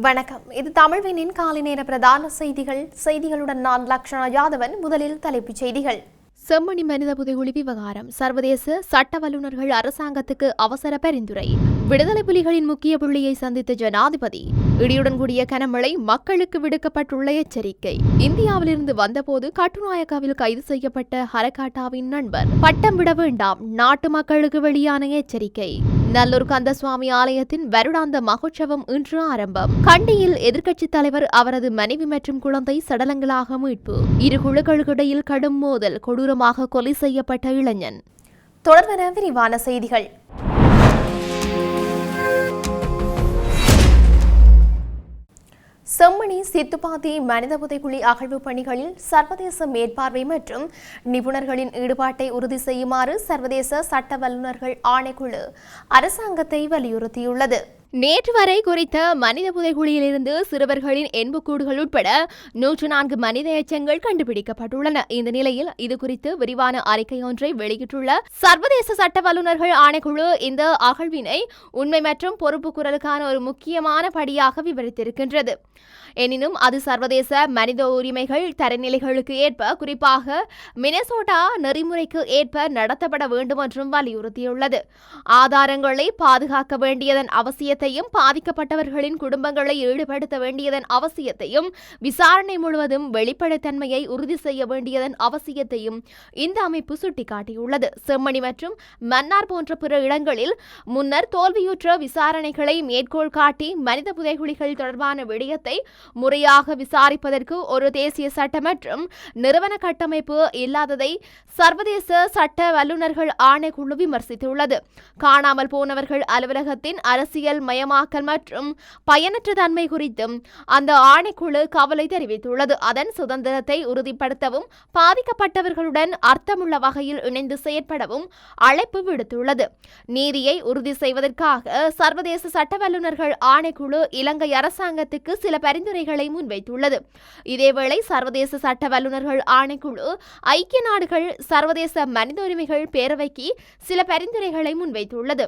வணக்கம். இது தமிழ்வினின் காலை நேர பிரதான செய்திகள். செய்திகளுடன் நான் லக்ஷணா யாதவன். முதலில் தலைப்புச் செய்திகள். செம்மணி மனித புதைகுழி விவகாரம். சர்வதேச சட்ட வல்லுநர்கள் அரசாங்கத்துக்கு அவசர பரிந்துரை. விடுதலை புலிகளின் முக்கிய புள்ளியை சந்தித்த ஜனாதிபதி. இடியுடன் கூடிய கனமழை மக்களுக்கு விடுக்கப்பட்டுள்ள எச்சரிக்கை. இந்தியாவிலிருந்து வந்தபோது கட்டுநாயக்காவில் கைது செய்யப்பட்ட ஹரகாட்டாவின் நண்பர். பட்டம் விட வேண்டாம் நாட்டு மக்களுக்கு வெளியான எச்சரிக்கை. நல்லூர் கந்தசுவாமி ஆலயத்தின் வருடாந்த மகோற்சவம் இன்று ஆரம்பம். கண்டியில் எதிர்க்கட்சித் தலைவர் அவரது மனைவி மற்றும் குழந்தை சடலங்களாக மீட்பு. இரு குழுக்களுக்கிடையில் கடும் மோதல் கொடூரமாக கொலை செய்யப்பட்ட இளைஞன். தொடர்வன விரிவான செய்திகள். செம்மணி சித்துப்பாத்தி மனித புதைக்குழி அகழ்வு பணிகளில் சர்வதேச மேற்பார்வை மற்றும் நிபுணர்களின் ஈடுபாட்டை உறுதி செய்யுமாறு சர்வதேச சட்ட வல்லுநர்கள் ஆணைக்குழு அரசாங்கத்தை வலியுறுத்தியுள்ளது. நேற்று வரை குறித்த மனித புதைகுழியிலிருந்து சிறுவர்களின் எண்புக்கூடுகள் உட்பட நூற்று நான்கு மனித எச்சங்கள் கண்டுபிடிக்கப்பட்டுள்ளன. இந்த நிலையில் இது குறித்து விரிவான அறிக்கை ஒன்றை வெளியிட்டுள்ள சர்வதேச சட்ட வல்லுநர்கள் ஆணைக்குழு இந்த அகழ்வினை உண்மை மற்றும் பொறுப்பு குரலுக்கான ஒரு முக்கியமான படியாக விவரித்திருக்கின்றது. எனினும் அது சர்வதேச மனித உரிமைகள் தரநிலைகளுக்கு ஏற்ப குறிப்பாக மினசோட்டா நெறிமுறைக்கு ஏற்ப நடத்தப்பட வேண்டும் என்றும் வலியுறுத்தியுள்ளது. ஆதாரங்களை பாதுகாக்க வேண்டியதன் அவசியத்தையும் பாதிக்கப்பட்டவர்களின் குடும்பங்களை ஈடுபடுத்த வேண்டியதன் அவசியத்தையும் விசாரணை முழுவதும் வெளிப்படைத்தன்மையை உறுதி செய்ய வேண்டியதன் அவசியத்தையும் இந்த அமைப்பு சுட்டிக்காட்டியுள்ளது. செம்மணி மற்றும் மன்னார் போன்ற பிற இடங்களில் முன்னர் தோல்வியுற்ற விசாரணைகளை மேற்கோள் காட்டி மனித புதைகுழிகள் தொடர்பான விடயத்தை முறையாக விசாரிப்பதற்கு ஒரு தேசிய சட்ட மற்றும் நிறுவன கட்டமைப்பு இல்லாததை சர்வதேச சட்ட வல்லுநர்கள் ஆணைக்குழு விமர்சித்துள்ளது. காணாமல் போனவர்கள் அலுவலகத்தின் அரசியல் மயமாக்கல் மற்றும் பயனற்ற தன்மை குறித்தும் அந்த ஆணைக்குழு கவலை தெரிவித்துள்ளது. அதன் சுதந்திரத்தை உறுதிப்படுத்தவும் பாதிக்கப்பட்டவர்களுடன் அர்த்தமுள்ள வகையில் இணைந்து செயற்படவும் அழைப்பு விடுத்துள்ளது. நீதியை உறுதி செய்வதற்காக சர்வதேச சட்ட வல்லுநர்கள் ஆணைக்குழு இலங்கை அரசாங்கத்துக்கு சில பரிந்துரைகளை முன்வைத்துள்ளது. இதேவேளை சர்வதேச சட்ட வல்லுநர்கள் ஆணைக்குழு ஐக்கிய நாடுகள் சர்வதேச மனித உரிமைகள் பேரவைக்கு சில பரிந்துரைகளை முன்வைத்துள்ளது.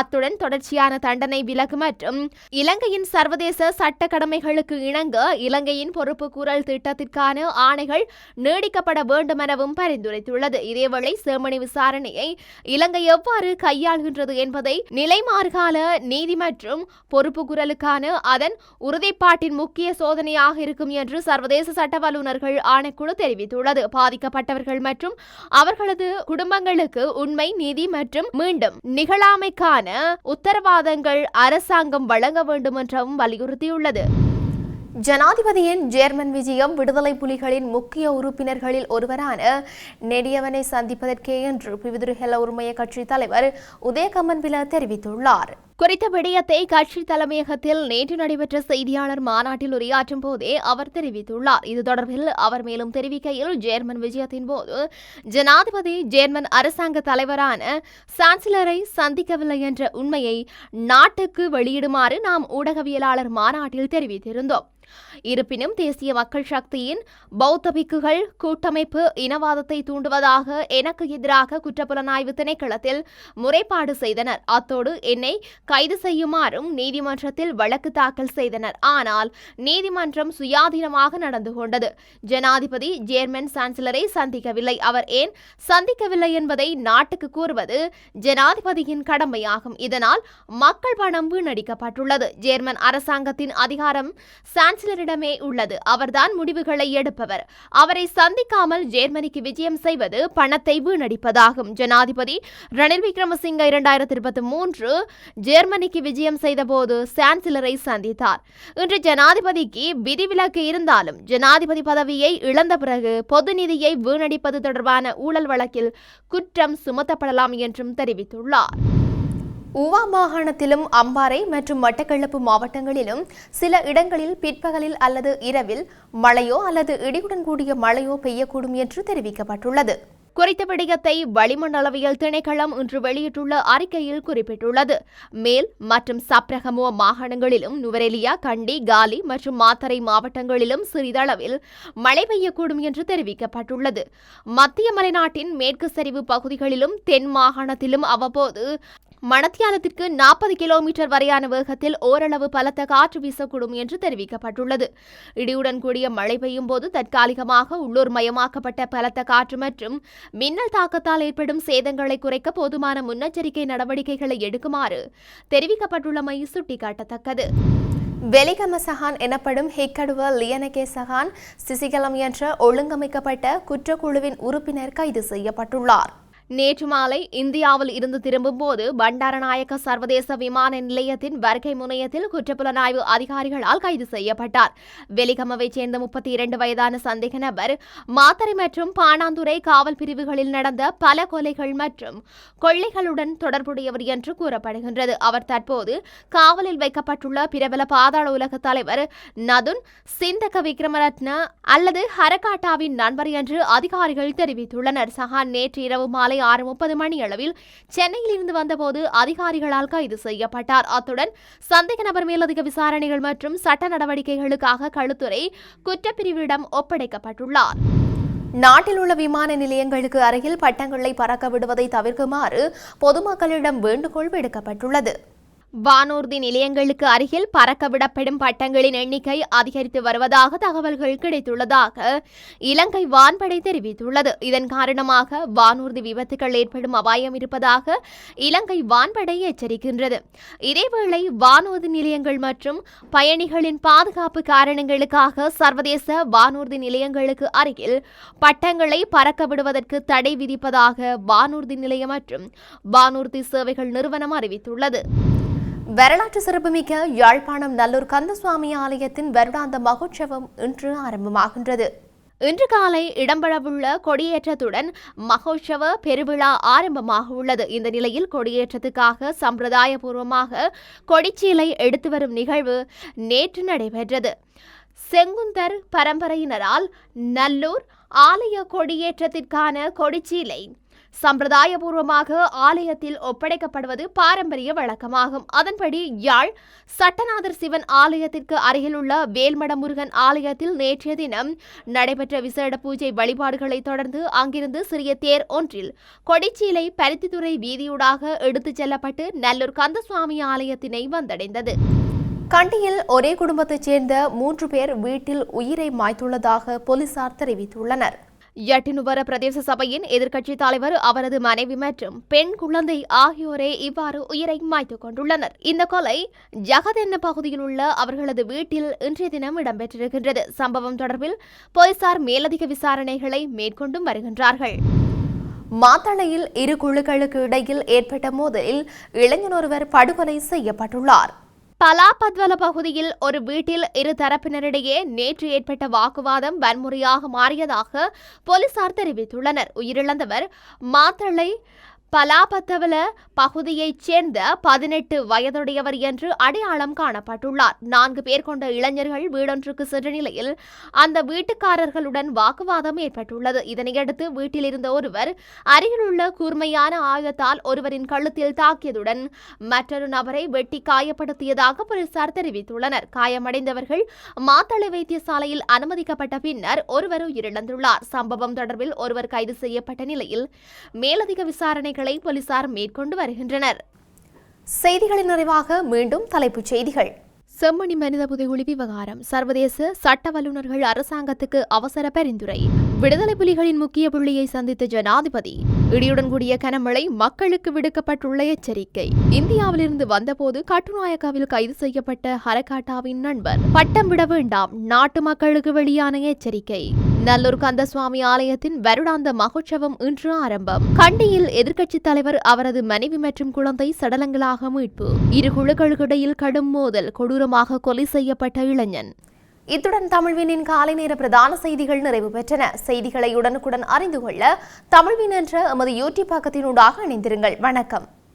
அத்துடன் தொடர்ச்சியான தண்டனை விலக்கு மற்றும் இலங்கையின் சர்வதேச சட்ட கடமைகளுக்கு இணங்க இலங்கையின் பொறுப்பு கூறல் திட்டத்திற்கான ஆணைகள் நீடிக்கப்பட வேண்டும் எனவும் பரிந்துரைத்துள்ளது. இதேவேளை சேமணி விசாரணையை இலங்கை எவ்வாறு கையாள்கின்றது என்பதை நிலைமாறுகால நீதி மற்றும் பொறுப்பு குரலுக்கான அதன் உறுதிப்பாட்டின் முக்கிய சோதனையாக இருக்கும் என்று சர்வதேச சட்ட வல்லுநர்கள் ஆணைக்குழு தெரிவித்துள்ளது. பாதிக்கப்பட்டவர்கள் மற்றும் அவர்களது குடும்பங்களுக்கு உண்மை நீதி மற்றும் மீண்டும் நிகழாமைக்கான உத்தரவாதங்கள் அரசாங்கம் வழங்க வேண்டும் என்றும் வலியுறுத்தியுள்ளது. ஜனாதிபதியின் ஜேர்மன் விஜயம் விடுதலை புலிகளின் முக்கிய உறுப்பினர்களில் ஒருவரான நெடியவனை சந்திப்பதற்கே என்று பிவிதுருஹெல உரிமைய கட்சி தலைவர் உதயகமன்பில தெரிவித்துள்ளார். குறித்த விடயத்தை கட்சி தலைமையகத்தில் நேற்று நடைபெற்ற செய்தியாளர் மாநாட்டில் உரையாற்றும் போதே அவர் தெரிவித்துள்ளார். இது தொடர்பில் அவர் மேலும் தெரிவிக்கையில் ஜேர்மன் விஜயத்தின் போது ஜனாதிபதி ஜேர்மன் அரசாங்க தலைவரான சான்சலரை சந்திக்கவில்லை என்ற உண்மையை நாட்டுக்கு வெளியிடுமாறு நாம் ஊடகவியலாளர் மாநாட்டில் தெரிவித்திருந்தோம். இருப்பினும் தேசிய மக்கள் சக்தியின் பௌத்த பிக்குகள் கூட்டமைப்பு இனவாதத்தை தூண்டுவதாக எனக்கு எதிராக குற்றப்புலனாய்வு திணைக்களத்தில் முறைப்பாடு செய்தனர். அத்தோடு என்னை கைது செய்யுமாறும் நீதிமன்றத்தில் வழக்கு தாக்கல் செய்தனர். ஆனால் நீதிமன்றம் சுயாதீனமாக நடந்து கொண்டது. ஜனாதிபதி ஜேர்மன் சான்சலரை சந்திக்கவில்லை. அவர் ஏன் சந்திக்கவில்லை என்பதை நாட்டுக்கு கூறுவது ஜனாதிபதியின் கடமையாகும். இதனால் மக்கள் பணம் வீணடிக்கப்பட்டுள்ளது. ஜேர்மன் அரசாங்கத்தின் அதிகாரம் சான்சலரிடமே உள்ளது. அவர்தான் முடிவுகளை எடுப்பவர். அவரை சந்திக்காமல் ஜேர்மனிக்கு விஜயம் செய்வது பணத்தை வீணடிப்பதாகும். ஜனாதிபதி ரணில் விக்ரமசிங்க இரண்டாயிரத்தி இருபத்தி மூன்று ஜெர்மனிக்கு விஜயம் செய்தபோது சான்சலரை சந்தித்தார். இன்று ஜனாதிபதிக்கு விதிவிலக்கு இருந்தாலும் ஜனாதிபதி பதவியை இழந்த பிறகு பொது நிதியை வீணடிப்பது தொடர்பான ஊழல் வழக்கில் குற்றம் சுமத்தப்படலாம் என்றும் தெரிவித்துள்ளார். ஊவா மாகாணத்திலும் அம்பாறை மற்றும் மட்டக்களப்பு மாவட்டங்களிலும் சில இடங்களில் பிற்பகலில் அல்லது இரவில் மழையோ அல்லது இடியுடன் கூடிய மழையோ பெய்யக்கூடும் என்று தெரிவிக்கப்பட்டுள்ளது. குறித்த விடயத்தை வளிமண்டலவியல் திணைக்களம் இன்று வெளியிட்டுள்ள அறிக்கையில் குறிப்பிட்டுள்ளது. மேல் மற்றும் சப்ரகமுவ மாகாணங்களிலும் நுவரெலியா கண்டி காலி மற்றும் மாத்தறை மாவட்டங்களிலும் சிறிதளவில் மழை பெய்யக்கூடும் என்று தெரிவிக்கப்பட்டுள்ளது. மத்திய மலைநாட்டின் மேற்கு சரிவு பகுதிகளிலும் தென் மாகாணத்திலும் அவ்வப்போது மணத்தியாலத்திற்கு நாற்பது கிலோமீட்டர் வரையான வேகத்தில் ஓரளவு பலத்த காற்று வீசக்கூடும் என்று தெரிவிக்கப்பட்டுள்ளது. இடியுடன் கூடிய மழை பெய்யும் போது தற்காலிகமாக உள்ளூர் மயமாக்கப்பட்ட பலத்த காற்று மற்றும் மின்னல் தாக்கத்தால் ஏற்படும் சேதங்களை குறைக்க போதுமான முன்னெச்சரிக்கை நடவடிக்கைகளை எடுக்குமாறு தெரிவிக்கப்பட்டுள்ளமை சுட்டிக்காட்டத்தக்கது. வெலிகம சஹான் எனப்படும் ஹிக்கடுவ லியனகே சஹான் சிசிகலம் என்ற ஒழுங்கமைக்கப்பட்ட குற்றக்குழுவின் உறுப்பினர் கைது செய்யப்பட்டுள்ளார். நேற்று மாலை இந்தியாவில் இருந்து திரும்பும்போது பண்டாரநாயக்க சர்வதேச விமான நிலையத்தின் வருகை முனையத்தில் குற்றப்புலனாய்வு அதிகாரிகளால் கைது செய்யப்பட்டார். வெலிகமவைச் சேர்ந்த முப்பத்தி இரண்டு வயதான சந்தேக நபர் மாத்தறை மற்றும் பாணாந்துறை காவல் பிரிவுகளில் நடந்த பல கொலைகள் மற்றும் கொள்ளைகளுடன் தொடர்புடையவர் என்று கூறப்படுகின்றது. அவர் தற்போது காவலில் வைக்கப்பட்டுள்ள பிரபல பாதாள உலக தலைவர் நதுன் சிந்தக விக்ரமரத்ன அல்லது ஹரகாட்டாவின் நண்பர் என்று அதிகாரிகள் தெரிவித்துள்ளனர். சஹான் நேற்று இரவு மாலை மாலை ஆறு முப்பது மணி அளவில் சென்னையில் இருந்து வந்தபோது அதிகாரிகளால் கைது செய்யப்பட்டார். அத்துடன் சந்தேக நபர் மேலதிக விசாரணைகள் மற்றும் சட்ட நடவடிக்கைகளுக்காக களுத்துறை குற்றப்பிரிவிடம் ஒப்படைக்கப்பட்டுள்ளார். நாட்டில் உள்ள விமான நிலையங்களுக்கு அருகில் பட்டங்களை பறக்க விடுவதை தவிர்க்குமாறு பொதுமக்களிடம் வேண்டுகோள் விடுக்கப்பட்டுள்ளது. வானூர்தி நிலையங்களுக்கு அருகில் பறக்க விடப்படும் பட்டங்களின் எண்ணிக்கை அதிகரித்து வருவதாக தகவல்கள் கிடைத்துள்ளதாக இலங்கை வான்படை தெரிவித்துள்ளது. இதன் காரணமாக வானூர்தி விபத்துகள் ஏற்படும் அபாயம் இருப்பதாக இலங்கை வான்படை எச்சரிக்கின்றது. இதேவேளை வானூர்தி நிலையங்கள் மற்றும் பயணிகளின் பாதுகாப்பு காரணங்களுக்காக சர்வதேச வானூர்தி நிலையங்களுக்கு அருகில் பட்டங்களை பறக்க விடுவதற்கு தடை விதிப்பதாக வானூர்தி நிலையம் மற்றும் வானூர்தி சேவைகள் நிறுவனம் அறிவித்துள்ளது. வரலாற்று சிறப்புமிக்க யாழ்ப்பாணம் நல்லூர் கந்தசுவாமி ஆலயத்தின் வருடாந்த மகோற்சவம் இன்று ஆரம்பமாகின்றது. இன்று காலை இடம்பெறவுள்ள கொடியேற்றத்துடன் மகோற்சவ பெருவிழா ஆரம்பமாக உள்ளது. இந்த நிலையில் கொடியேற்றத்துக்காக சம்பிரதாயபூர்வமாக கொடிச்சீலை எடுத்து வரும் நிகழ்வு நேற்று நடைபெற்றது. செங்குந்தர் பரம்பரையினரால் நல்லூர் ஆலய கொடியேற்றத்திற்கான கொடிச்சீலை சம்பிரதாயபூர்வமாக ஆலயத்தில் ஒப்படைக்கப்படுவது பாரம்பரிய வழக்கமாகும். அதன்படி யாழ் சட்டநாதர் சிவன் ஆலயத்திற்கு அருகிலுள்ள வேல்மடமுருகன் ஆலயத்தில் நேற்றைய தினம் நடைபெற்ற விசேட பூஜை வழிபாடுகளை தொடர்ந்து அங்கிருந்து சிறிய தேர் ஒன்றில் கொடிச்சீலை பருத்தித்துறை வீதியூடாக எடுத்துச் செல்லப்பட்டு நல்லூர் கந்தசுவாமி ஆலயத்தினை வந்தடைந்தது. கண்டியில் ஒரே குடும்பத்தைச் சேர்ந்த மூன்று பேர் வீட்டில் உயிரை மாய்த்துள்ளதாக போலீசார் தெரிவித்துள்ளனர். யட்டினுவர பிரதேச சபையின் எதிர்க்கட்சித் தலைவர் அவரது மனைவி மற்றும் பெண் குழந்தை ஆகியோரே இவ்வாறு உயிரை மாய்த்துக் கொண்டுள்ளனர். இந்த கொலை ஜகதென்ன பகுதியில் உள்ள அவர்களது வீட்டில் இன்றைய தினம் இடம்பெற்றிருக்கின்றது. சம்பவம் தொடர்பில் போலீசார் மேலதிக விசாரணைகளை மேற்கொண்டும் வருகின்றார்கள். மாத்தளையில் இரு குழுக்களுக்கு இடையில் ஏற்பட்ட மோதலில் இளைஞர் ஒருவர் படுகொலை செய்யப்பட்டுள்ளார். பலாபத்வல பகுதியில் ஒரு வீட்டில் இரு தரப்பினரிடையே நேற்று ஏற்பட்ட வாக்குவாதம் வன்முறையாக மாறியதாக போலீசார் தெரிவித்துள்ளனர். உயிரிழந்தவர் மாத்தளை பலாபத்தவல பகுதியைச் சேர்ந்த பதினெட்டு வயதுடையவர் என்று அடையாளம் காணப்பட்டுள்ளார். நான்கு பேர் கொண்ட இளைஞர்கள் வீடொன்றுக்கு சென்ற நிலையில் அந்த வீட்டுக்காரர்களுடன் வாக்குவாதம் ஏற்பட்டுள்ளது. இதனையடுத்து வீட்டில் இருந்த ஒருவர் அருகிலுள்ள கூர்மையான ஆயுதத்தால் ஒருவரின் கழுத்தில் தாக்கியதுடன் மற்றொரு நபரை வெட்டி காயப்படுத்தியதாக போலீசார் தெரிவித்துள்ளனர். காயமடைந்தவர்கள் மாத்தளை வைத்தியசாலையில் அனுமதிக்கப்பட்ட பின்னர் ஒருவர் உயிரிழந்துள்ளார். சம்பவம் தொடர்பில் ஒருவர் கைது செய்யப்பட்ட நிலையில் மேலதிக விசாரணை விசாரணைகளை போலீசார் மேற்கொண்டு வருகின்றனர். செய்திகளின் நிறைவாக மீண்டும் தலைப்புச் செய்திகள். செம்மணி மனித புதைகுழி விவகாரம். சர்வதேச சட்ட வல்லுநர்கள் அரசாங்கத்துக்கு அவசர பரிந்துரை. விடுதலை புலிகளின் முக்கிய புள்ளியை சந்தித்த ஜனாதிபதி இடியுடன் கூடிய கனமழை மக்களுக்கு விடுக்கப்பட்டுள்ள எச்சரிக்கை. இந்தியாவிலிருந்து வந்தபோது கட்டுநாயக்காவில் கைது செய்யப்பட்ட ஹரகாட்டாவின் நண்பர் பட்டம் விட வேண்டாம் நாட்டு மக்களுக்கு வெளியான எச்சரிக்கை. நல்லூர் கந்தசுவாமி ஆலயத்தின் வருடாந்த மகோற்சவம் இன்று ஆரம்பம். கண்டியில் எதிர்க்கட்சித் தலைவர் அவரது மனைவி மற்றும் குழந்தை சடலங்களாக மீட்பு. இரு குழுக்களுக்கிடையில் கடும் மோதல் கொடூர கொடூரமாக கொலை செய்யப்பட்ட இளைஞன். இத்துடன் தமிழ்வினின் காலை நேர பிரதான செய்திகள் நிறைவு பெற்றன. செய்திகளை உடனுக்குடன் அறிந்து கொள்ள தமிழ்வின் என்ற எமது யூடியூப் பக்கத்தினூடாக இணைந்திருங்கள். வணக்கம்.